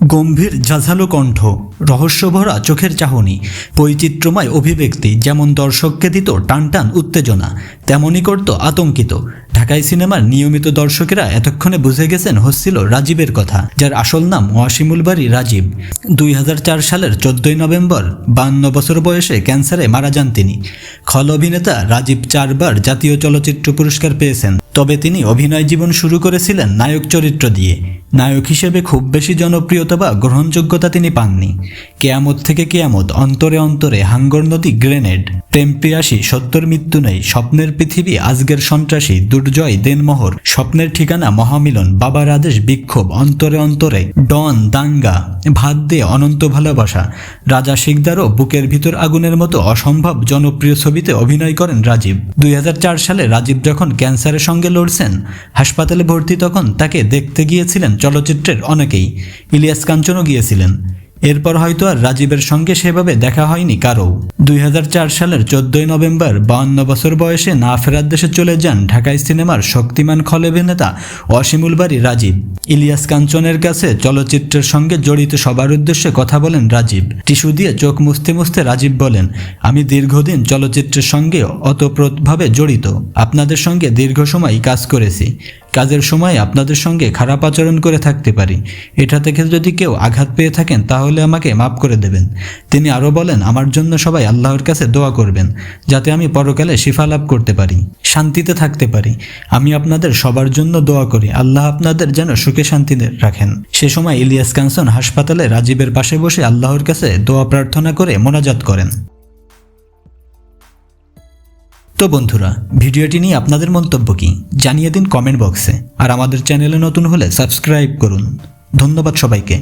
গম্ভীর ঝাঝালো কণ্ঠ, রহস্যভরা চোখের চাহনি, বৈচিত্র্যময় অভিব্যক্তি যেমন দর্শককে দিত টান টান উত্তেজনা, তেমনই করত আতঙ্কিত। ঢাকাই সিনেমার নিয়মিত দর্শকেরা এতক্ষণে বুঝে গেছেন হচ্ছিল রাজীবের কথা, যার আসল নাম ওয়াসিমুল বাড়ি রাজীব। দুই হাজার চার সালের চোদ্দই নভেম্বর, বান্ন বছর বয়সে ক্যান্সারে মারা যান তিনি। খল অভিনেতা রাজীব চারবার জাতীয় চলচ্চিত্র পুরস্কার পেয়েছেন। তবে তিনি অভিনয় জীবন শুরু করেছিলেন নায়ক চরিত্র দিয়ে। নায়ক হিসেবে খুব বেশি জনপ্রিয়তা বা গ্রহণযোগ্যতা তিনি পাননি। কেয়ামত থেকে কেয়ামত অন্তরে অন্তরে হাঙ্গর নদী গ্রেনেড প্রেম প্রিয়াসী সত্যর মৃত্যু নেই, স্বপ্নের পৃথিবী আজকের সন্ত্রাসী, দুর্জয়, দেনমোহর, স্বপ্নের ঠিকানা, মহামিলন, বাবার আদেশ, বিক্ষোভ, অন্তরে অন্তরে, ডন, দাঙ্গা, ভাত দিয়ে অনন্ত ভালোবাসা। রাজা শিকদারও বুকের ভিতর আগুনের মতো অসম্ভব জনপ্রিয় ছবিতে অভিনয় করেন রাজীব। দুই হাজার চার সালে রাজীব যখন ক্যান্সারের সঙ্গে লড়ছেন, হাসপাতালে ভর্তি তখন তাকে দেখতে গিয়েছিলেন চলচ্চিত্রের অনেকেই। ইলিয়াস কাঞ্চনও গিয়েছিলেন। এরপর হয়তো আর রাজীবের সঙ্গে সেভাবে দেখা হয়নি কারও দুই হাজার চার সালের চোদ্দই নভেম্বর বাউন্ন বছর বয়সে না ফেরার দেশে চলে যান ঢাকায় সিনেমার শক্তিমান খল অভিনেতা অসীমুল বাড়ি রাজীব। ইলিয়াস কাঞ্চনের কাছে চলচ্চিত্রের সঙ্গে জড়িত সবার উদ্দেশ্যে কথা বলেন রাজীব। টিস্যু দিয়ে চোখ মুছতে মুছতে রাজীব বলেন, আমি দীর্ঘদিন চলচ্চিত্রের সঙ্গে অতপ্রতভাবে জড়িত। আপনাদের সঙ্গে দীর্ঘ সময় কাজ করেছি। কাজের সময় আপনাদের সঙ্গে খারাপ আচরণ করে থাকতে পারি। এটা থেকে যদি কেউ আঘাত পেয়ে থাকেন, তাহলে আমাকে মাফ করে দেবেন। তিনি আরও বলেন, আমার জন্য সবাই আল্লাহর কাছে দোয়া করবেন, যাতে আমি পরকালে শিফা লাভ করতে পারি, শান্তিতে থাকতে পারি। আমি আপনাদের সবার জন্য দোয়া করি। আল্লাহ আপনাদের যেন সুখে শান্তিতে রাখেন। সে সময় ইলিয়াস কাঞ্চন হাসপাতালে রাজীবের পাশে বসে আল্লাহর কাছে দোয়া প্রার্থনা করে মোনাজাত করেন। তো বন্ধুরা, ভিডিওটি নিয়ে আপনাদের মন্তব্য কি জানিয়ে দিন কমেন্ট বক্সে। আর আমাদের চ্যানেলে নতুন হলে সাবস্ক্রাইব করুন। ধন্যবাদ সবাইকে।